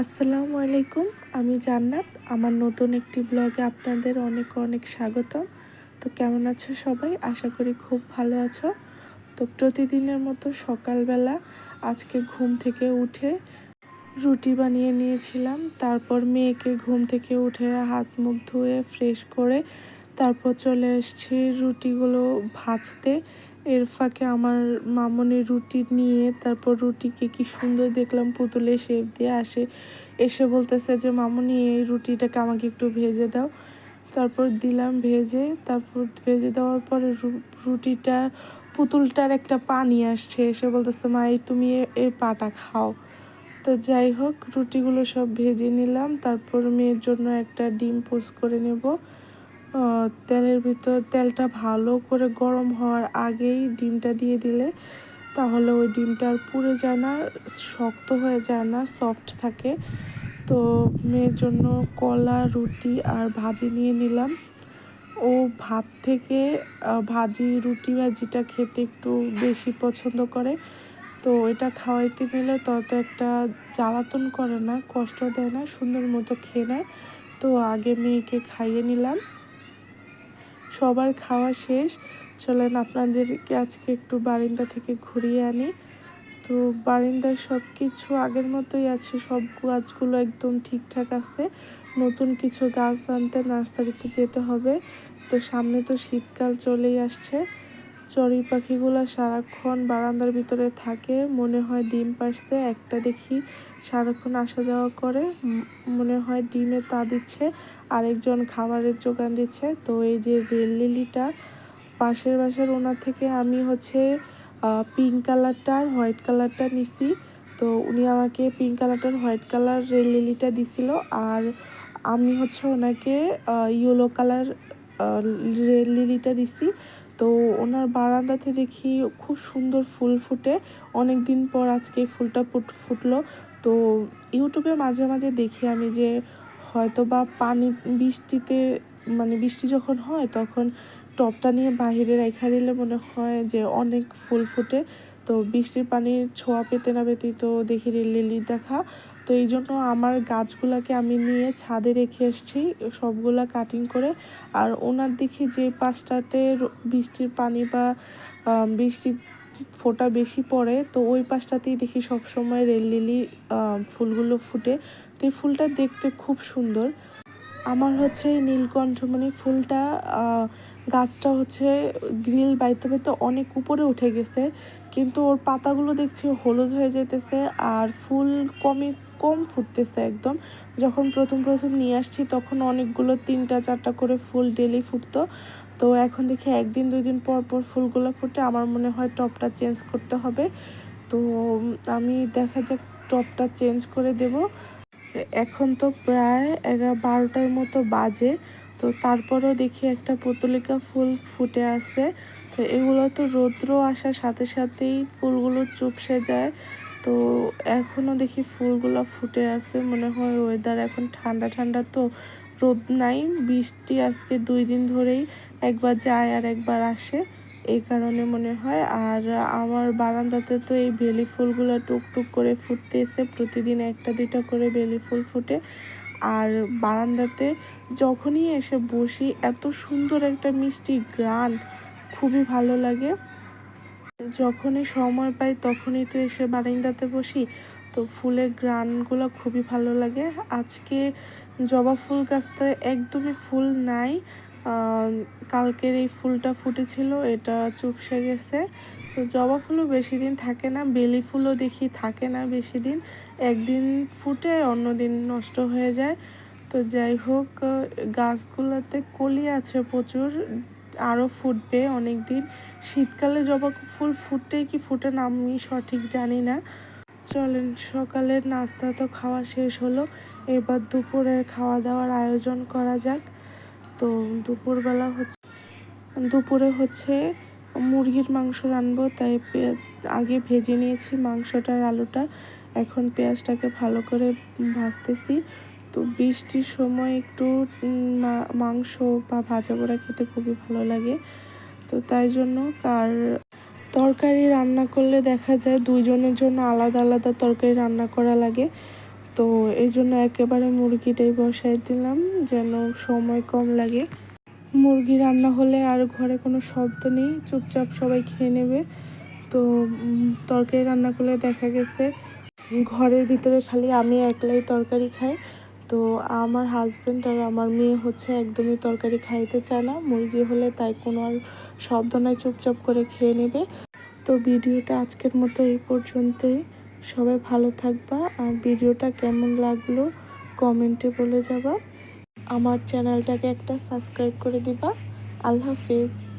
আসসালামু আলাইকুম, আমি জান্নাত। আমার নতুন একটি ব্লগে আপনাদের অনেক অনেক স্বাগতম। তো কেমন আছো সবাই? আশা করি খুব ভালো আছো। তো প্রতিদিনের মতো সকালবেলা আজকে ঘুম থেকে উঠে রুটি বানিয়ে নিয়েছিলাম। তারপর মেয়েকে ঘুম থেকে উঠে হাত মুখ ধুয়ে ফ্রেশ করে তারপর চলে এসেছি রুটিগুলো ভাজতে। এর ফাঁকে আমার মামনি রুটি নিয়ে তারপর রুটিকে কি সুন্দর দেখলাম পুতুলে শেপ দিয়ে আসে, এসে বলতেছে যে, মামনি, এই রুটিটাকে আমাকে একটু ভেজে দাও। তারপর দিলাম ভেজে, তারপর ভেজে দেওয়ার পরে রুটিটা, পুতুলটার একটা পানি আসছে, এসে বলতেছে, মা, এই তুমি এই পাটা খাও। তো যাই হোক, রুটিগুলো সব ভেজে নিলাম, তারপর মেয়ের জন্য একটা ডিম পোস্ট করে নেব। তেলের ভিতর তেলটা ভালো করে গরম হওয়ার আগেই ডিমটা দিয়ে দিলে তাহলে ওই ডিমটা আর পুড়ে যায় না, শক্ত হয়ে যায় না সফট থাকে। তো মেয়ের জন্য কলা, রুটি আর ভাজি নিয়ে নিলাম। ও ভাত থেকে ভাজি, রুটি, ভাজিটা খেতে একটু বেশি পছন্দ করে। তো এটা খাওয়াইতে নিলে তত একটা জ্বালাতন করে না, কষ্ট দেয় না, সুন্দর মতো খেয়ে নেয়। তো আগে মেয়েকে খাইয়ে নিলাম। সবার খাওয়া শেষ। চলেন আপনাদেরকে আজকে একটু বারিন্দা থেকে ঘুরিয়ে আনি। তো বারিন্দায় সব কিছু আগের মতোই আছে, সব গাছগুলো একদম ঠিকঠাক আছে। নতুন কিছু গাছ আনতে নার্সারিতে যেতে হবে। তো সামনে তো শীতকাল চলেই আসছে। চড়ি পাখিগুলো সারাক্ষণ বারান্দার ভিতরে থাকে। মনে হয় ডিম পারছে, একটা দেখি সারাক্ষণ আসা যাওয়া করে। মনে হয় ডিমে তা দিচ্ছে, আরেকজন খাবারের যোগান দিচ্ছে। তো এই যে রেল লিলিটা, পাশের বাসার ওনার থেকে আমি হচ্ছে পিঙ্ক কালারটা আর হোয়াইট কালারটা নিছি। তো উনি আমাকে পিঙ্ক কালারটার, হোয়াইট কালার রেল লিলিটা দিছিল। আর আমি হচ্ছে ওনাকে ইয়েলো কালার রেল লিলিটা দিছি। তো ওনার বারান্দাতে দেখি খুব সুন্দর ফুল ফুটে। অনেক দিন পর আজকে ফুলটা ফুট, ফুটলো। তো ইউটিউবে মাঝে মাঝে দেখি আমি যে হয়তো বা পানি, বৃষ্টিতে মানে বৃষ্টি যখন হয় তখন টপটা নিয়ে বাহিরে রেখা দিলে মনে হয় যে অনেক ফুল ফুটে। তো বৃষ্টির পানির ছোঁয়া পেতে না পেতেই তো দেখি লিলি দেখা। তো এই জন্য আমার গাছগুলাকে আমি নিয়ে ছাদে রেখে এসেছি, সবগুলা কাটিং করে। আর ওনার দেখি যে পাশটাতে বৃষ্টির পানি বা বৃষ্টি ফোটা বেশি পড়ে, তো ওই পাশটাতেই দেখি সবসময় রেল লিলি ফুলগুলো ফুটে। তো এই ফুলটা দেখতে খুব সুন্দর। আমার হচ্ছে নীলকণ্ঠমণি ফুলটা গাছটা হচ্ছে গ্রিল বাইতে বাইতে অনেক উপরে উঠে গেছে, কিন্তু ওর পাতাগুলো দেখছি হলুদ হয়ে যেতেছে আর ফুল কমই, কম ফুটতেছে একদম। যখন প্রথম প্রথম নিয়ে আসছি, তখন অনেকগুলো তিনটা, চারটা করে ফুল ডেলি ফুটতো। তো এখন দেখি একদিন, দুই দিন পর পর ফুলগুলো ফুটে আমার মনে হয় টপটা চেঞ্জ করতে হবে। তো আমি দেখা যাক টপটা চেঞ্জ করে দেব। এখন তো প্রায় এগারো বারোটার মতো বাজে, তো তারপরেও দেখি একটা পুতলিকা ফুল ফুটে আছে। তো এগুলো তো রৌদ্র আসার সাথে সাথেই ফুলগুলো চুপসে যায়। তো এখনও দেখি ফুলগুলো ফুটে আছে, মনে হয় ওয়েদার এখন ঠান্ডা ঠান্ডা তো রোদ নাই। বৃষ্টি আজকে দুই দিন ধরেই একবার যায় আর একবার আসে। এই কারণে মনে হয়। আর আমার বারান্দাতে তো এই বেলি ফুলগুলো টুকটুক করে ফুটতেছে। প্রতিদিন একটা, দুইটা করে বেলি ফুল ফুটে। আর বারান্দাতে যখনই এসে বসি, এত সুন্দর একটা মিষ্টি গ্রান খুবই ভালো লাগে। যখনই সময় পাই, তখনই তো এসে বারান্দাতে বসি। তো ফুলের গ্রানগুলো খুবই ভালো লাগে। আজকে জবা ফুল গাছতে একদমই ফুল নাই। কালকের এই ফুলটা ফুটেছিল, এটা চুপসে গেছে। তো জবা ফুলও বেশি দিন থাকে না, বেলি ফুলও দেখি থাকে না বেশি দিন। একদিন ফুটে, অন্যদিন নষ্ট হয়ে যায়। তো যাই হোক গাছগুলোতে কলি আছে প্রচুর, আরও ফুটবে অনেক দিন শীতকালে জবা ফুল ফুটে কি ফুটে না আমি সঠিক জানি না। চলেন, সকালের নাস্তা তো খাওয়া শেষ হলো। এবার দুপুরের খাওয়া দাওয়ার আয়োজন করা যাক। তো দুপুরবেলা হচ্ছে, দুপুরে হচ্ছে মুরগির মাংস রানবো, তাই আগে ভেজে নিয়েছি মাংসটার আলুটা। এখন পেঁয়াজটাকে ভালো করে ভাজতেছি। তো বৃষ্টির সময় একটু মাংস বা ভাজা পোড়া খেতে খুবই ভালো লাগে। তো তাই জন্য কার তরকারি রান্না করলে দেখা যায় দুইজনের জন্য আলাদা আলাদা তরকারি রান্না করা লাগে। তো এই জন্য একেবারে মুরগিটাই বসাই দিলাম, যেন সময় কম লাগে। মুরগি রান্না হলে আর ঘরে কোনো শব্দ নেই, চুপচাপ সবাই খেয়ে নেবে। তো তরকারি রান্না করলে দেখা গেছে, ঘরের ভিতরে খালি আমি একলাই তরকারি খাই। তো আমার হাজব্যান্ড আর আমার মেয়ে হচ্ছে একদমই তরকারি খাইতে চায় না। মুরগি হলে তাই কোনো আর শব্দ নয় চুপচাপ করে খেয়ে নেবে। তো ভিডিওটা আজকের মতো এই পর্যন্তই। সবাই ভালো থাকবা। আর ভিডিওটা কেমন লাগল কমেন্টে বলে যাবা। আমার চ্যানেলটাকে একটা সাবস্ক্রাইব করে দিবা। আল্লাহ হাফিজ।